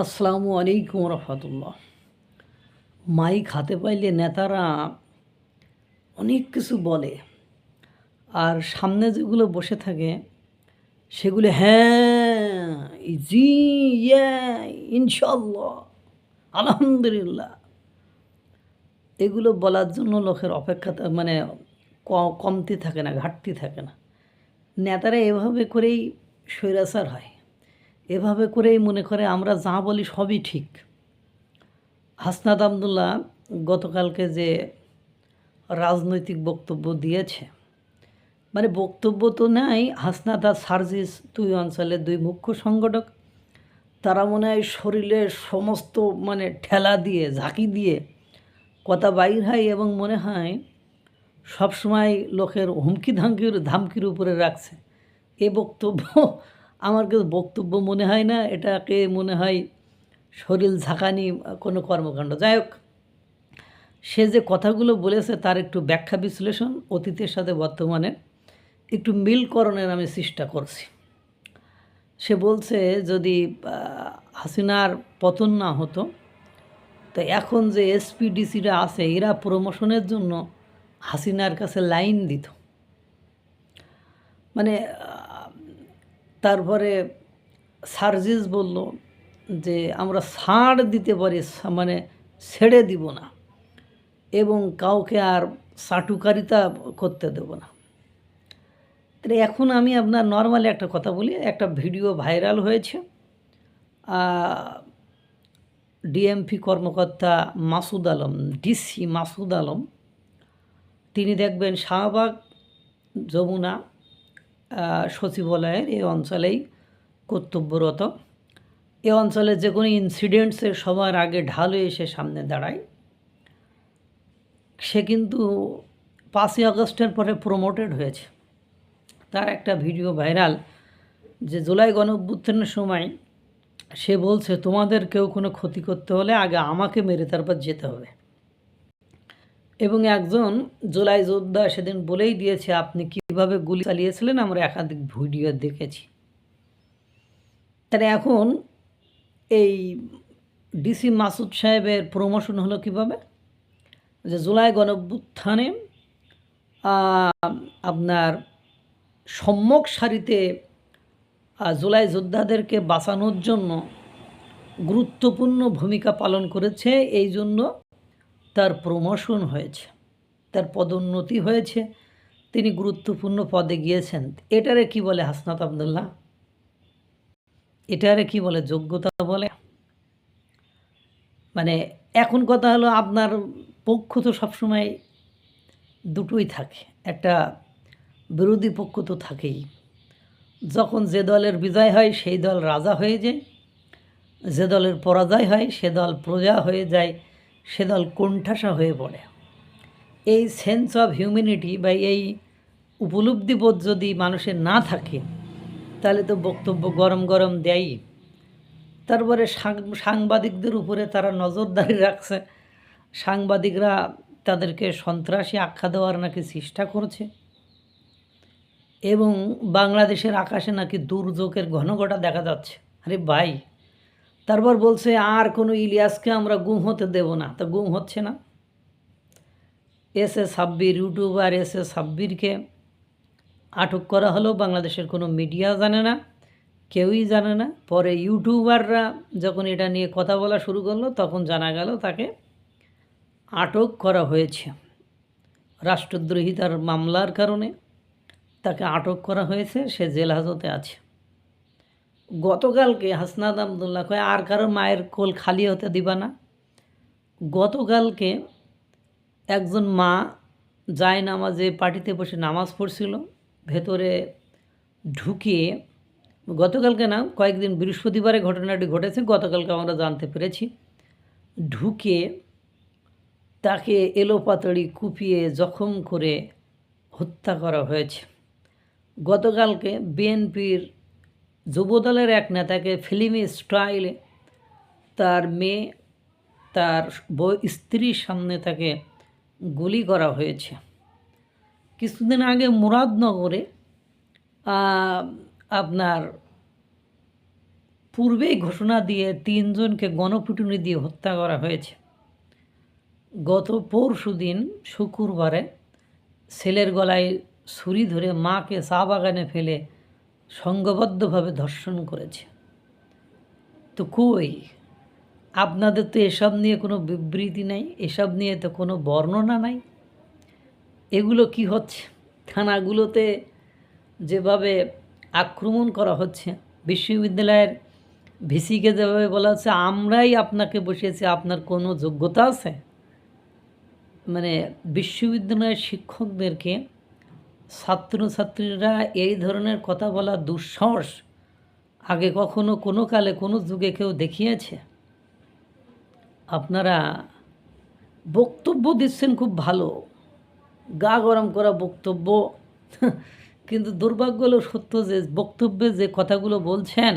আসসালামু আলাইকুম রহমতুল্লাহ। মাইক হাতে পাইলে নেতারা অনেক কিছু বলে, আর সামনে যেগুলো বসে থাকে, সেগুলো হ্যাঁ জি ইয়ে ইনশাল্লাহ আলহামদুলিল্লাহ। এগুলো বলার জন্য লোকের অপেক্ষা মানে কমতি থাকে না, ঘাটতি থাকে না। নেতারা এভাবে করেই স্বৈরাচার হয়। এভাবে করেই মনে করে আমরা যা বলি সবই ঠিক। হাসনাত আবদুল্লাহ গতকালকে যে রাজনৈতিক বক্তব্য দিয়েছে মানে বক্তব্য তো নাই, হাসনাত আর সার্জিস দুই অঞ্চলের দুই মুখ্য সংগঠক, তারা মনে হয় শরীরের সমস্ত মানে ঠেলা দিয়ে, ঝাঁকি দিয়ে কথা বাইর হয় এবং মনে হয় সবসময় লোকের হুমকি ধামকির ধামকির উপরে রাখছে। এ বক্তব্য আমার কাছে বক্তব্য মনে হয় না, এটাকে মনে হয় শরীর ঝাঁকানি কোনো কর্মকাণ্ড। যাই হোক, সে যে কথাগুলো বলেছে তার একটু ব্যাখ্যা বিশ্লেষণ, অতীতের সাথে বর্তমানে একটু মিলকরণের আমি চেষ্টা করছি। সে বলছে যদি হাসিনার পতন না হতো, তো এখন যে এসপিডিসিরা আছে, এরা প্রমোশনের জন্য হাসিনার কাছে লাইন দিত। মানে তারপরে সার্জিস বলল যে, আমরা ছাড় দিতে পারি মানে ছেড়ে দিব না এবং কাউকে আর চাটুকারিতা করতে দেব না। তাহলে এখন আমি আপনার নর্মালি একটা কথা বলি, একটা ভিডিও ভাইরাল হয়েছে। ডিএমপি কর্মকর্তা মাসুদ আলম, ডিসি মাসুদ আলম, তিনি দেখবেন শাহবাগ যমুনা সচিবালয়ের এই অঞ্চলেই কর্তব্যরত। এ অঞ্চলে যে কোনো ইনসিডেন্টসে সবার আগে ঢালু এসে সামনে দাঁড়ায়। সে কিন্তু পাঁচই আগস্টের পরে প্রমোটেড হয়েছে। তার একটা ভিডিও ভাইরাল যে জুলাই গণ সময় সে বলছে, তোমাদের কেউ কোনো ক্ষতি করতে হলে আগে আমাকে মেরে তারপর যেতে হবে। এবং একজন জুলাই যোদ্ধা সেদিন বলেই দিয়েছে, আপনি কীভাবে গুলি চালিয়েছিলেন আমরা একাধিক ভিডিও দেখেছি। তাহলে এখন এই ডিসি মাসুদ সাহেবের প্রমোশন হলো কীভাবে? যে জুলাই গণভ্যুত্থানে আপনার সম্মুখ সারিতে জুলাই যোদ্ধাদেরকে বাঁচানোর জন্য গুরুত্বপূর্ণ ভূমিকা পালন করেছে। এই জন্য তার প্রমোশন হয়েছে, তার পদোন্নতি হয়েছে। তিনি গুরুত্বপূর্ণ পদে গিয়েছেন। এটারে কি বলে হাসনাত আবদুল্লাহ? এটারে কি বলে যোগ্যতা বলে? মানে এখন কথা হলো আপনার পক্ষ তো সবসময় দুটোই থাকে। একটা বিরোধী পক্ষ তো থাকেই। যখন যে দলের বিজয় হয়, সেই দল রাজা হয়ে যায়। যে দলের পরাজয় হয়, সে দল প্রজা হয়ে যায়। সে দল কোণঠাসা হয়ে পড়ে। এই সেন্স অফ হিউম্যানিটি বা এই উপলব্ধিবোধ যদি মানুষের না থাকে, তাহলে তো বক্তব্য গরম গরম দেয়ই। তারপরে সাংবাদিকদের উপরে তারা নজরদারি রাখছে। সাংবাদিকরা তাদেরকে সন্ত্রাসী আখ্যা দেওয়ার নাকি চেষ্টা করছে। এবং বাংলাদেশের আকাশে নাকি দুর্যোগের ঘনঘটা দেখা যাচ্ছে। আরে ভাই তারপর বলছে, আর কোনো ইলিয়াসকে আমরা গুম হতে দেব না। তা গুম হচ্ছে না। S A Sabbir, YouTuber S A সাব্বিরকে আটক করা হলো। বাংলাদেশের কোনো মিডিয়া জানে না, কেউই জানে না। পরে ইউটিউবাররা যখন এটা নিয়ে কথা বলা শুরু করল, তখন জানা গেল তাকে আটক করা হয়েছে। রাষ্ট্রদ্রোহিতার মামলার কারণে তাকে আটক করা হয়েছে। সে জেল হাজতে আছে। গতকালকে হাসনাদ আবদুল্লাহ কয়, আর কারও মায়ের কোল খালি হতে দিবা না? গতকালকে একজন মা যায় নামাজে, পার্টিতে বসে নামাজ পড়ছিল, ভেতরে ঢুকিয়ে গতকালকে না, কয়েকদিন বৃহস্পতিবারে ঘটনাটি ঘটেছে, গতকালকে আমরা জানতে পেরেছি। ঢুকে তাকে এলোপাতাড়ি কুপিয়ে জখম করে হত্যা করা হয়েছে। গতকালকে বিএনপির যুবদলের এক নেতাকে ফিল্মি স্টাইলে তার মেয়ে, তার স্ত্রীর সামনে তাকে গুলি করা হয়েছে। কিছুদিন আগে মুরাদনগরে আপনার পূর্বেই ঘোষণা দিয়ে তিনজনকে গণপিটুনি দিয়ে হত্যা করা হয়েছে। গত পরশু দিন শুক্রবারে ছেলের গলায় ছুরি ধরে মাকে চা বাগানে ফেলে সংঘবদ্ধভাবে ধর্ষণ করেছে। তো কই? আপনাদের তো এসব নিয়ে কোনো বিবৃতি নেই, এসব নিয়ে তো কোনো বর্ণনা নাই। এগুলো কি হচ্ছে? থানাগুলোতে যেভাবে আক্রমণ করা হচ্ছে, বিশ্ববিদ্যালয়ের ভিসিকে যেভাবে বলা হচ্ছে, আমরাই আপনাকে বসিয়েছি, আপনার কোনো যোগ্যতা আছে? মানে বিশ্ববিদ্যালয়ের শিক্ষকদেরকে ছাত্রছাত্রীরা এই ধরনের কথা বলা দুঃসাহস আগে কখনো কোনো কালে কোনো যুগে কেউ দেখিয়েছে? আপনারা বক্তব্য দিচ্ছেন খুব ভালো। গা গরম করা বক্তব্য। কিন্তু দুর্ভাগ্য হলো সত্য যে বক্তব্যে যে কথাগুলো বলছেন,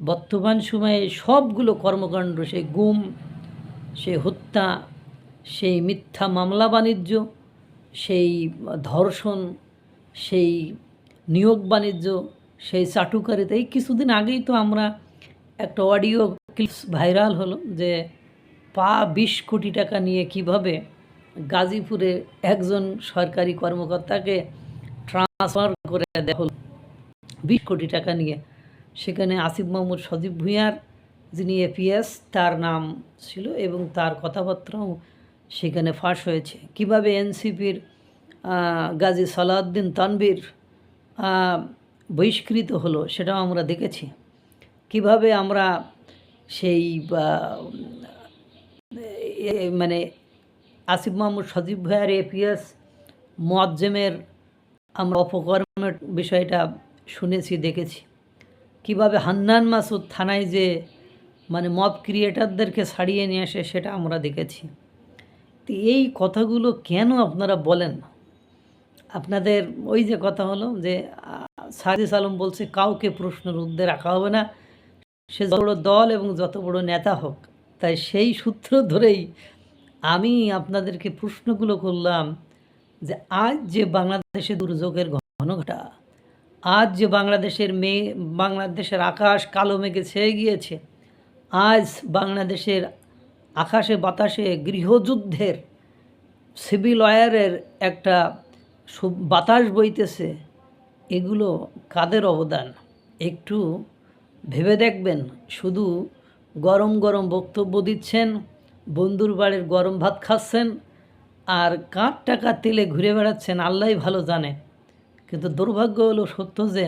বর্তমান সময়ে সবগুলো কর্মকাণ্ড, সেই গুম, সেই হত্যা, সেই মিথ্যা মামলা বাণিজ্য সেই ধর্ষণ, সেই নিয়োগ বাণিজ্য, সেই চাটুকারিতা, এই কিছুদিন আগেই তো আমরা একটা অডিও ক্লিপস ভাইরাল হলো যে পা বিশ কোটি টাকা নিয়ে কীভাবে গাজীপুরে একজন সরকারি কর্মকর্তাকে ট্রান্সফার করে হলো। বিশ কোটি টাকা নিয়ে। সেখানে আসিফ মাহমুদ সজীব ভুঁইয়ার, যিনি এপিএস তার নাম ছিল এবং তার কথাবার্তাও সেখানে ফাঁস হয়েছে। কীভাবে এনসিপির গাজী সালাউদ্দিন তানবীর বহিষ্কৃত হলো সেটাও আমরা দেখেছি। কীভাবে আমরা সেই মানে আসিফ মাহমুদ, সজীব ভাইয়ার এপিএস, মোয়াজ্জেমের আমরা অপকর্মের বিষয়টা শুনেছি, দেখেছি। কীভাবে হান্নান মাসুদ থানায় যে মানে মব ক্রিয়েটারদেরকে ছাড়িয়ে নিয়ে আসে সেটা আমরা দেখেছি। তো এই কথাগুলো কেন আপনারা বলেন না? আপনাদের ওই যে কথা হলো যে সাজিস আলম বলছে, কাউকে প্রশ্নের ঊর্ধ্বে রাখা হবে না। সে যত বড় দল এবং যত বড় নেতা হোক, তাই সেই সূত্র ধরেই আমি আপনাদেরকে প্রশ্নগুলো করলাম যে, আজ যে বাংলাদেশে দুর্যোগের ঘনঘটা আজ যে বাংলাদেশের মেয়ে, বাংলাদেশের আকাশ কালো মেঘে ছেয়ে গিয়েছে, আজ বাংলাদেশের আকাশে বাতাসে গৃহযুদ্ধের সিভিল ওয়ারের একটা বাতাস বইতেছে, এগুলো কাদের অবদান? একটু ভেবে দেখবেন। শুধু গরম গরম বক্তব্য দিচ্ছেন, বন্ধুর বাড়ির গরম ভাত খাচ্ছেন, আর কার টাকা তেলে ঘুরে বেড়াচ্ছেন আল্লাহ ভালো জানে। কিন্তু দুর্ভাগ্য হলো সত্য যে,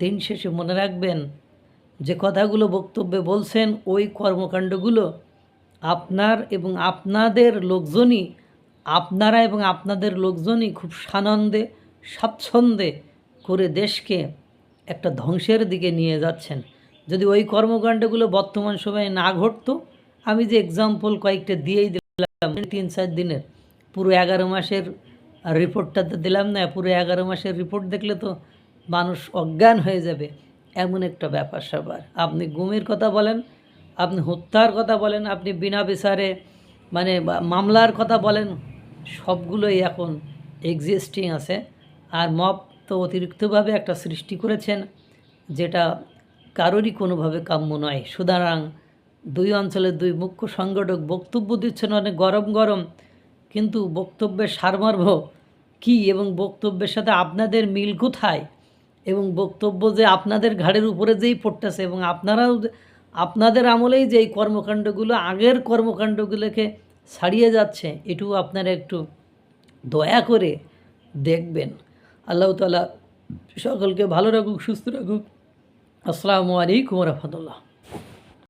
দিন শেষে মনে রাখবেন, যে কথাগুলো বক্তব্যে বলছেন, ওই কর্মকাণ্ডগুলো আপনার এবং আপনাদের লোকজনই, আপনারা এবং আপনাদের লোকজনই খুব সানন্দে, স্বাচ্ছন্দ্যে করে দেশকে একটা ধ্বংসের দিকে নিয়ে যাচ্ছেন। যদি ওই কর্মকাণ্ডগুলো বর্তমান সময়ে না ঘটতো, আমি যে এক্সাম্পল কয়েকটা দিয়েই দিলাম, তিন চার দিনের। পুরো এগারো মাসের রিপোর্টটা তো দিলাম না, পুরো এগারো মাসের রিপোর্ট দেখলে তো মানুষ অজ্ঞান হয়ে যাবে। এমন একটা ব্যাপার স্যাপার আপনি গুমের কথা বলেন আপনি হত্যার কথা বলেন, আপনি বিনা বিচারে মানে মামলার কথা বলেন, সবগুলোই এখন এক্সিস্টিং আছে। আর মব তো অতিরিক্তভাবে একটা সৃষ্টি করেছেন, যেটা কারোরই কোনোভাবে কাম্য নয়। সুতরাং দুই অঞ্চলের দুই মুখ্য সংগঠক বক্তব্য দিচ্ছেন অনেক গরম গরম, কিন্তু বক্তব্যের সারমর্ম কী এবং বক্তব্যের সাথে আপনাদের মিল কোথায়? এবং বক্তব্য যে আপনাদের ঘাড়ের উপরে যেই পড়তেছে এবং আপনারাও আপনাদের আমলেই যে এই কর্মকাণ্ডগুলো, আগের কর্মকাণ্ডগুলোকে ছাড়িয়ে যাচ্ছে, এটুকু আপনারা একটু দয়া করে দেখবেন। আল্লাহ তালা সকলকে ভালো রাখুক, সুস্থ রাখুক। আসসালামু আলাইকুম রহমতুল্লাহ।